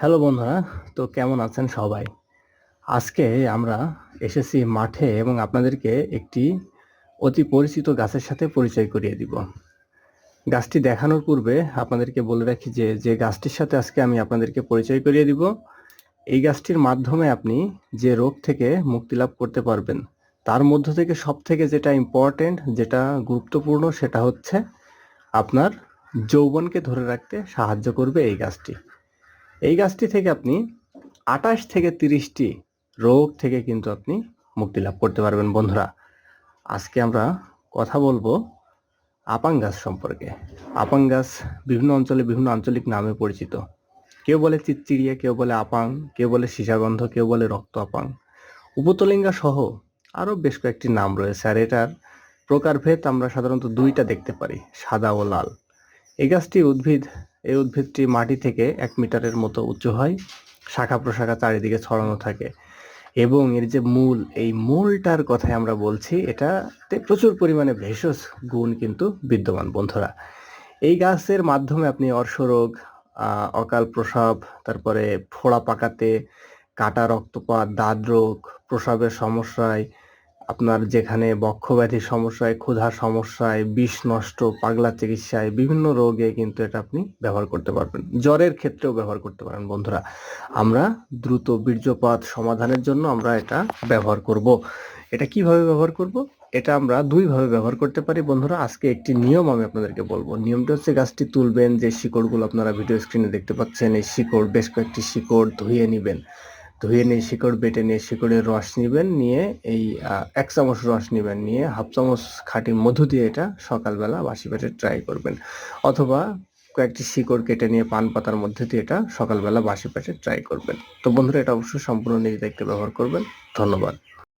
Hello বন্ধুরা, তো কেমন আছেন সবাই? আজকে আমরা এসেছি মাঠে এবং আপনাদেরকে একটি অতি পরিচিত গাছের সাথে পরিচয় করিয়ে দিব। গাছটি দেখানোর পূর্বে আপনাদেরকে বলে রাখি যে যে গাছটির সাথে আজকে আমি আপনাদেরকে পরিচয় করিয়ে দিব, এই গাছটির মাধ্যমে আপনি যে রোগ থেকে মুক্তি লাভ করতে পারবেন, তার মধ্য থেকে সব থেকে যেটা ইম্পর্টেন্ট যেটা গুরুত্বপূর্ণ, সেটা হচ্ছে আপনার যৌবনকে ধরে রাখতে সাহায্য করবে এই গাছটি। এই গাছটি থেকে আপনি আঠাশ থেকে তিরিশটি রোগ থেকে কিন্তু আপনি মুক্তি লাভ করতে পারবেন, বন্ধুরা। আজকে আমরা কথা বলব আপাং গাছ সম্পর্কে। আপাং গাছ বিভিন্ন অঞ্চলে বিভিন্ন আঞ্চলিক নামে পরিচিত। কেউ বলে চিচ্চিড়িয়া কেউ বলে আপাং, কেউ বলে সীসাগন্ধ, কেউ বলে রক্ত আপাং। উপতলিঙ্গা সহ আরও বেশ কয়েকটি নাম রয়েছে, আর এটার প্রকারভেদ আমরা সাধারণত দুইটা দেখতে পারি, সাদা ও লাল। এই গাছটি উদ্ভিদ এই উদ্ভিদটি মাটি থেকে এক মিটারের মতো উঁচু হয়, শাখা প্রশাখা চারিদিকে ছড়ানো থাকে এবং এর যে মূল, এই মূলটার কথাই আমরা বলছি, এটাতে প্রচুর পরিমাণে ভেষজ গুণ কিন্তু বিদ্যমান, বন্ধুরা। এই গাছের মাধ্যমে আপনি অর্শরোগ অকাল প্রসব, তারপরে ফোড়া পাকাতে, কাটা রক্তপাত, দাঁত রোগ, প্রসবের সমস্যায় আপনার যেখানে বক্ষব্যাধির সমস্যায় ক্ষুধার সমস্যায়, বিষ নষ্ট, পাগলা চিকিৎসায় বিভিন্ন রোগে কিন্তু এটা আপনি ব্যবহার করতে পারবেন। জ্বরের ক্ষেত্রেও ব্যবহার করতে পারেন বন্ধুরা। আমরা দ্রুত বীর্যপাত সমাধানের জন্য আমরা এটা ব্যবহার করব। এটা কীভাবে ব্যবহার করব? এটা আমরা দুইভাবে ব্যবহার করতে পারি বন্ধুরা। আজকে একটি নিয়ম আমি আপনাদেরকে বলব। নিয়মটা হচ্ছে গাছটি তুলবেন, যে শিকড়গুলো আপনারা ভিডিও স্ক্রিনে দেখতে পাচ্ছেন, এই শিকড়, বেশ কয়েকটি শিকড় ধুয়ে নেবেন। ধুয়ে নিয়ে শিকড় বেটে নিয়ে শিকড়ের রস নেবেন, নিয়ে এই এক চামচ রস নেবেন, নিয়ে হাফ চামচ খাঁটি মধু দিয়ে এটা সকালবেলা বাসি পেটে ট্রাই করবেন। অথবা কয়েকটি শিকড় কেটে নিয়ে পান পাতার মধ্যে দিয়ে এটা সকালবেলা বাসি পেটে ট্রাই করবেন। তো বন্ধুরা, এটা অবশ্যই সম্পূর্ণ নিজে দেখতে ব্যবহার করবেন। ধন্যবাদ।